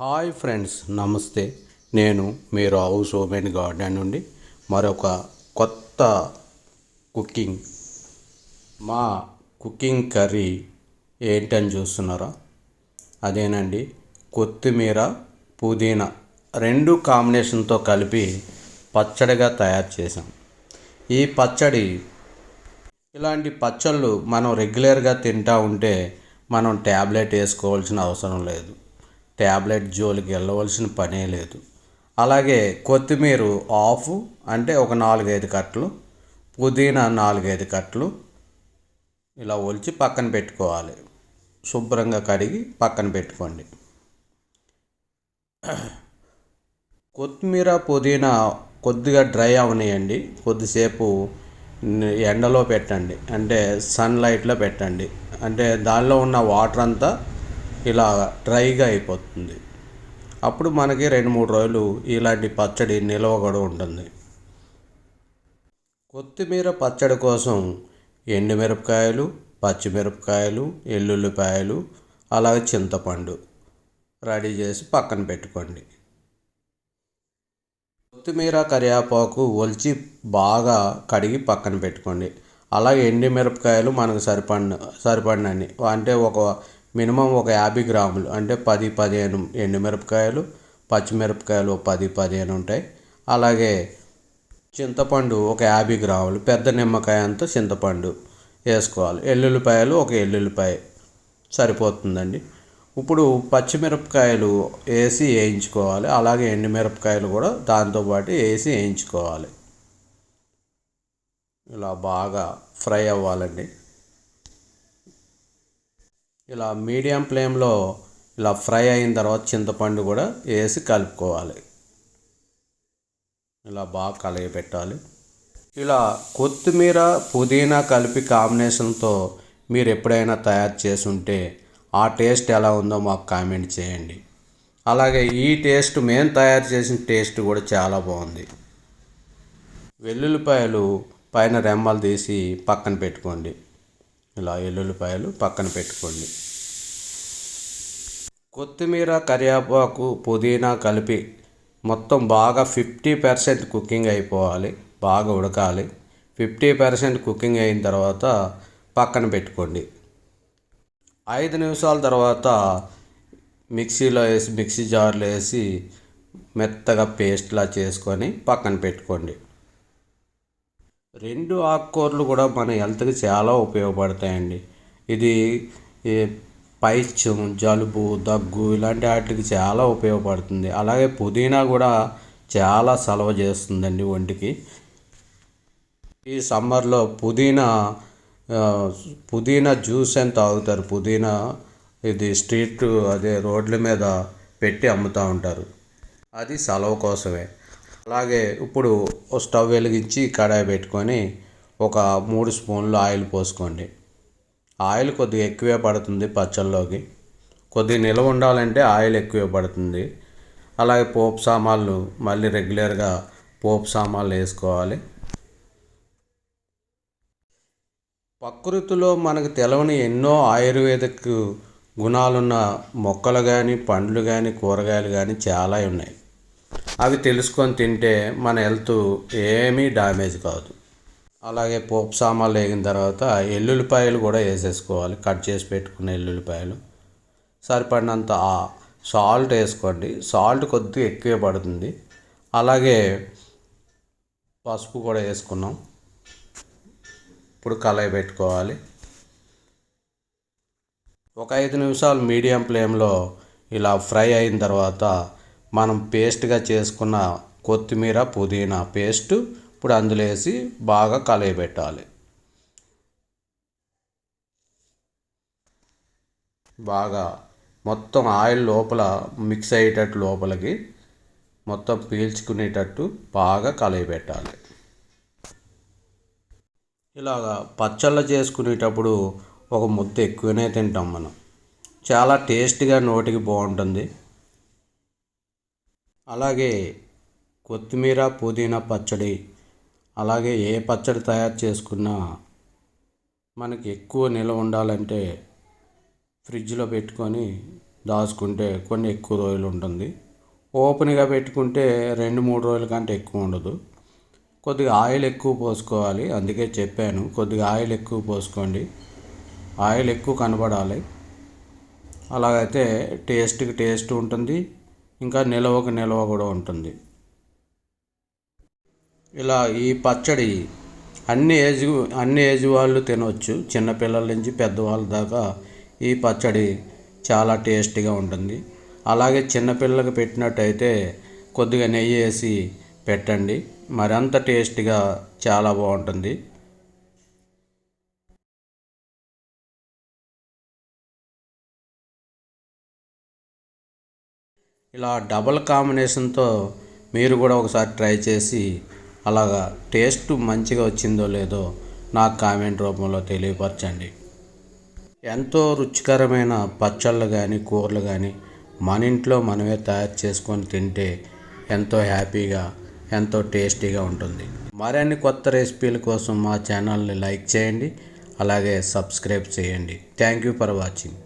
Hi friends నమస్తే. నేను మీరు హౌస్ ఓపెన్ గార్డెన్ నుండి మరొక కొత్త కుకింగ్ మా కుకింగ్ కర్రీ ఏంటని చూస్తున్నారా? అదేనండి కొత్తిమీర పుదీనా రెండు కాంబినేషన్తో కలిపి పచ్చడిగా తయారు చేసాం ఈ పచ్చడి ఇలాంటి పచ్చళ్ళు మనం రెగ్యులర్గా తింటా ఉంటే మనం ట్యాబ్లెట్ వేసుకోవాల్సిన అవసరం లేదు. ట్యాబ్లెట్ జోలికి వెళ్ళవలసిన పనే లేదు. అలాగే కొత్తిమీర ఆఫ్ అంటే ఒక నాలుగైదు కట్టలు పుదీనా నాలుగైదు కట్టలు ఇలా ఒలిచి పక్కన పెట్టుకోవాలి. శుభ్రంగా కడిగి పక్కన పెట్టుకోండి. కొత్తిమీర పుదీనా కొద్దిగా డ్రై అవనియండి. కొద్దిసేపు ఎండలో పెట్టండి. అంటే సన్లైట్లో పెట్టండి. అంటే దానిలో ఉన్న వాటర్ అంతా ఇలా డ్రైగా అయిపోతుంది. అప్పుడు మనకి రెండు మూడు రోజులు ఇలాంటి పచ్చడి నిల్వ కూడా ఉంటుంది. కొత్తిమీర పచ్చడి కోసం ఎండుమిరపకాయలు పచ్చిమిరపకాయలు ఎల్లుల్లిపాయలు అలాగే చింతపండు రెడీ చేసి పక్కన పెట్టుకోండి. కొత్తిమీర కరివేపాకు ఒలిచి బాగా కడిగి పక్కన పెట్టుకోండి. అలాగే ఎండి మిరపకాయలు మనకు సరిపడిన సరిపడినని అంటే ఒక మినిమం ఒక యాభై గ్రాములు అంటే పది పదిహేను ఎండు మిరపకాయలు పచ్చిమిరపకాయలు ఒక పది పదిహేను ఉంటాయి. అలాగే చింతపండు ఒక యాభై గ్రాములు పెద్ద నిమ్మకాయ అంత చింతపండు వేసుకోవాలి. ఎల్లుల్లిపాయలు ఒక ఎల్లుల్లిపాయ సరిపోతుందండి. ఇప్పుడు పచ్చిమిరపకాయలు వేసి వేయించుకోవాలి. అలాగే ఎండుమిరపకాయలు కూడా దాంతోపాటు వేసి వేయించుకోవాలి. ఇలా బాగా ఫ్రై అవ్వాలండి. ఇలా మీడియం ఫ్లేమ్లో ఇలా ఫ్రై అయిన తర్వాత చింతపండు కూడా వేసి కలుపుకోవాలి. ఇలా బాగా కలయి పెట్టాలి. ఇలా కొత్తిమీర పుదీనా కలిపి కాంబినేషన్తో మీరు ఎప్పుడైనా తయారు చేసి ఉంటే ఆ టేస్ట్ ఎలా ఉందో మాకు కామెంట్ చేయండి. అలాగే ఈ టేస్ట్ మేము తయారు చేసిన టేస్ట్ కూడా చాలా బాగుంది. వెల్లుల్లిపాయలు పైన రెమ్మలు తీసి పక్కన పెట్టుకోండి. ఇలా వెల్లుల్లిపాయలు పక్కన పెట్టుకోండి. కొత్తిమీర కరివేపాకు పుదీనా కలిపి మొత్తం బాగా ఫిఫ్టీ పర్సెంట్ కుకింగ్ అయిపోవాలి బాగా ఉడకాలి. ఫిఫ్టీ పర్సెంట్ కుకింగ్ అయిన తర్వాత పక్కన పెట్టుకోండి. ఐదు నిమిషాల తర్వాత మిక్సీలో వేసి మిక్సీ జార్లో వేసి మెత్తగా పేస్ట్లా చేసుకొని పక్కన పెట్టుకోండి. రెండు ఆకుకూరలు కూడా మన హెల్త్కి చాలా ఉపయోగపడతాయండి. ఇది పైచ్యం పైత్యం జలుబు దగ్గు ఇలాంటి వాటికి చాలా ఉపయోగపడుతుంది. అలాగే పుదీనా కూడా చాలా సలవ చేస్తుందండి ఒంటికి. ఈ సమ్మర్లో పుదీనా పుదీనా జ్యూస్ అని తాగుతారు. పుదీనా ఇది స్ట్రీట్ అదే రోడ్ల మీద పెట్టి అమ్ముతూ ఉంటారు. అది సలవ కోసమే. అలాగే ఇప్పుడు స్టవ్ వెలిగించి కడాయి పెట్టుకొని ఒక మూడు స్పూన్లు ఆయిల్ పోసుకోండి. ఆయిల్ కొద్దిగా ఎక్కువే పడుతుంది పచ్చళ్ళలోకి. కొద్దిగా నిల్వ ఉండాలంటే ఆయిల్ ఎక్కువే పడుతుంది. అలాగే పోపు సామాన్లు మళ్ళీ రెగ్యులర్గా పోపు సామాన్లు వేసుకోవాలి. ప్రకృతిలో మనకు తెలవని ఎన్నో ఆయుర్వేదిక్ గుణాలున్న మొక్కలు కానీ పండ్లు కానీ కూరగాయలు కానీ చాలా ఉన్నాయి. అవి తెలుసుకొని తింటే మన హెల్త్ ఏమీ డ్యామేజ్ కాదు. అలాగే పోపు సామాన్లు వేగిన తర్వాత ఎల్లుల్లిపాయలు కూడా వేసేసుకోవాలి. కట్ చేసి పెట్టుకున్న ఎల్లుల్లిపాయలు. సరిపడినంత సాల్ట్ వేసుకోండి. సాల్ట్ కొద్దిగా ఎక్కువే పడుతుంది. అలాగే పసుపు కూడా వేసుకున్నాం. ఇప్పుడు కలయి పెట్టుకోవాలి. ఒక ఐదు నిమిషాలు మీడియం ఫ్లేమ్లో ఇలా ఫ్రై అయిన తర్వాత మనం పేస్ట్గా చేసుకున్న కొత్తిమీర పుదీనా పేస్ట్ ఇప్పుడు అందులో వేసి బాగా కలయిపెట్టాలి బాగా మొత్తం ఆయిల్ లోపల మిక్స్ అయ్యేటట్టు లోపలికి మొత్తం పీల్చుకునేటట్టు బాగా కలయిపెట్టాలి ఇలాగా పచ్చళ్ళ చేసుకునేటప్పుడు ఒక ముద్ద ఎక్కువనే తింటాం మనం. చాలా టేస్ట్గా నోటికి బాగుంటుంది. అలాగే కొత్తిమీర పుదీనా పచ్చడి అలాగే ఏ పచ్చడి తయారు చేసుకున్నా మనకి ఎక్కువ నిల్వ ఉండాలంటే ఫ్రిడ్జ్లో పెట్టుకొని దాచుకుంటే కొన్ని ఎక్కువ రోజులు ఉంటుంది. ఓపెన్గా పెట్టుకుంటే రెండు మూడు రోజుల కంటే ఎక్కువ ఉండదు. కొద్దిగా ఆయిల్ ఎక్కువ పోసుకోవాలి. అందుకే చెప్పాను కొద్దిగా ఆయిల్ ఎక్కువ పోసుకోండి. ఆయిల్ ఎక్కువ కనబడాలి. అలాగైతే టేస్ట్కి టేస్ట్ ఉంటుంది. ఇంకా నిలవకు నిలవ కూడా ఉంటుంది. ఇలా ఈ పచ్చడి అన్ని ఏజ్ అన్ని ఏజ్ వాళ్ళు తినవచ్చు చిన్నపిల్లల నుంచి పెద్దవాళ్ళ దాకా ఈ పచ్చడి చాలా టేస్టీగా ఉంటుంది. అలాగే చిన్నపిల్లలకు పెట్టినట్టయితే కొద్దిగా నెయ్యి వేసి పెట్టండి. మరింత టేస్టీగా చాలా బాగుంటుంది. ఇలా డబల్ కాంబినేషన్తో మీరు కూడా ఒకసారి ట్రై చేసి అలాగా టేస్ట్ మంచిగా వచ్చిందో లేదో నాకు కామెంట్ రూపంలో తెలియపరచండి. ఎంతో రుచికరమైన పచ్చళ్ళు కానీ కూరలు కానీ మన ఇంట్లో మనమే తయారు చేసుకొని తింటే ఎంతో హ్యాపీగా ఎంతో టేస్టీగా ఉంటుంది. మరిన్ని కొత్త రెసిపీల కోసం మా ఛానల్ని లైక్ చేయండి అలాగే సబ్స్క్రైబ్ చేయండి. Thank you for watching